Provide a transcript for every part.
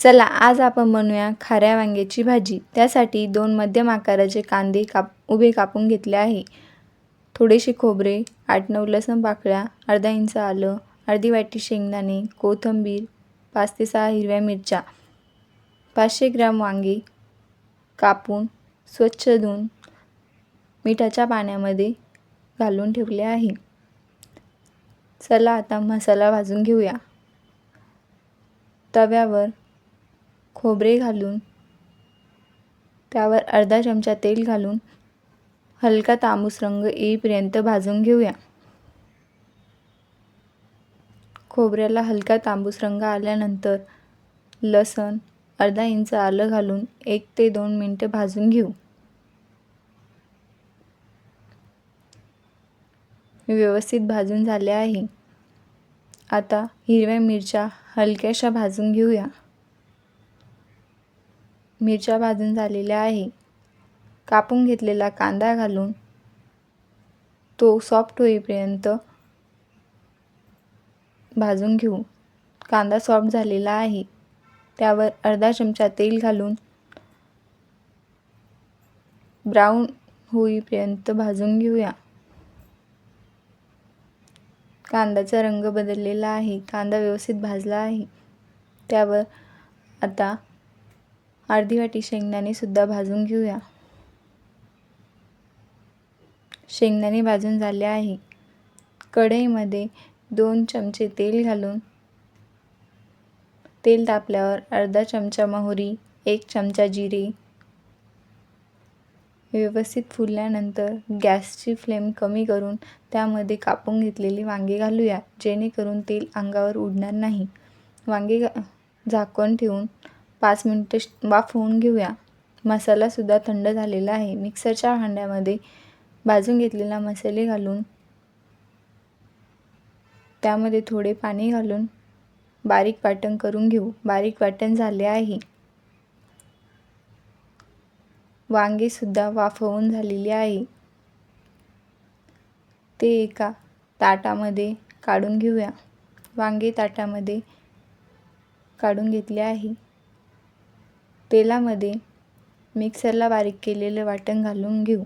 चला आज आपण बनवूया खाऱ्या वांग्याची भाजी. त्यासाठी दोन मध्यम आकाराचे कांदे काप उभे कापून घेतले आहे. थोडेसे खोबरे आठ नऊ लसण पाकळ्या अर्धा इंच आलं अर्धी वाटी शेंगदाणे कोथिंबीर पाच ते सहा हिरव्या मिरच्या पाचशे ग्रॅम वांगे कापून स्वच्छ धुवून मिठाच्या पाण्यामध्ये घालून ठेवले आहे. चला आता मसाला भाजून घेऊया. तव्यावर खोबरे घालून त्यावर अर्धा चमचा तेल घालून हलका तांबूस रंग येईपर्यंत भाजून घेऊया. खोबऱ्याला हलका तांबूस रंग आल्यानंतर लसण अर्धा इंच आलं घालून एक ते दोन मिनटं भाजून घेऊ. व्यवस्थित भाजून झाले आहे. आता हिरव्या मिरच्या हलक्याशा भाजून घेऊया. मिरच्या भाजून झालेल्या आहे. कापून घेतलेला कांदा घालून तो सॉफ्ट होईपर्यंत भाजून घेऊ. कांदा सॉफ्ट झालेला आहे. त्यावर अर्धा चमचा तेल घालून ब्राऊन होईपर्यंत भाजून घेऊया. कांद्याचा रंग बदललेला आहे. कांदा व्यवस्थित भाजला आहे. त्यावर आता अर्धी वाटी शेंगदाणेसुद्धा भाजून घेऊया. शेंगदाणे भाजून झाले आहे. कढईमध्ये दोन चमचे तेल घालून तेल तापल्यावर अर्धा चमचा मोहरी एक चमचा जिरे व्यवस्थित फुलल्यानंतर गॅसची फ्लेम कमी करून त्यामध्ये कापून घेतलेली वांगे घालूया जेणेकरून तेल अंगावर उडणार नाही. वांगे झाकण ठेवून पाच मिनटं वाफवून घेऊया. मसालासुद्धा थंड झालेला आहे. मिक्सरच्या भांड्यामध्ये भाजून घेतलेला मसाले घालून त्यामध्ये थोडे पाणी घालून बारीक वाटण करून घेऊ. बारीक वाटण झाले आहे. वांगेसुद्धा वाफवून झालेली आहे. ते एका ताटामध्ये काढून घेऊया. वांगे ताटामध्ये काढून घेतले आहे. तेलामध्ये मिक्सरला बारीक केलेलं वाटण घालून घेऊ.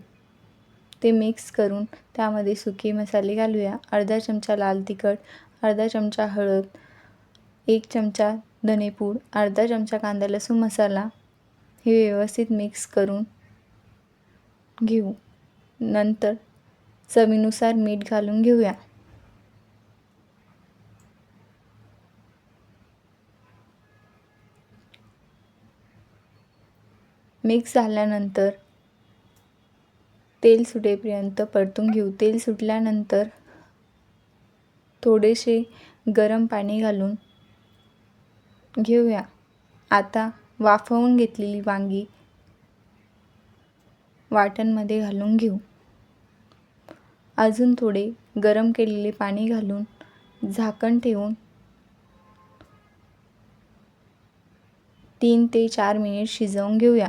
ते मिक्स करून त्यामध्ये सुके मसाले घालूया. अर्धा चमचा लाल तिखट अर्धा चमचा हळद एक चमचा धनेपूड अर्धा चमचा कांदा लसूण मसाला हे व्यवस्थित मिक्स करून घेऊ. नंतर चवीनुसार मीठ घालून घेऊया. मिक्स झाल्यानंतर तेल सुटेपर्यंत परतून घेऊ. तेल सुटल्यानंतर थोडेसे गरम पाणी घालून घेऊया. आता वाफवून घेतलेली वांगी वाटणमध्ये घालून घेऊ. अजून थोडे गरम केलेले पाणी घालून झाकण ठेवून तीन ते चार मिनिट शिजवून घेऊया.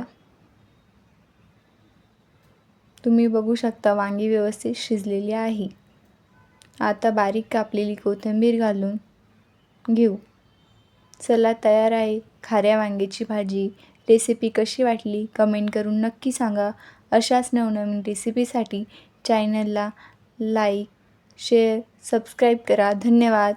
तुम्ही बघू शकता वांगी व्यवस्थित शिजलेली आहे. आता बारीक कापलेली कोथिंबीर घालून घेऊ. चला तयार आहे. खाऱ्या वांग्याची भाजी. रेसिपी कशी वाटली? कमेंट करून नक्की सांगा. अशाच नवनवीन रेसिपीसाठी चॅनलला लाईक शेअर सबस्क्राईब करा. धन्यवाद.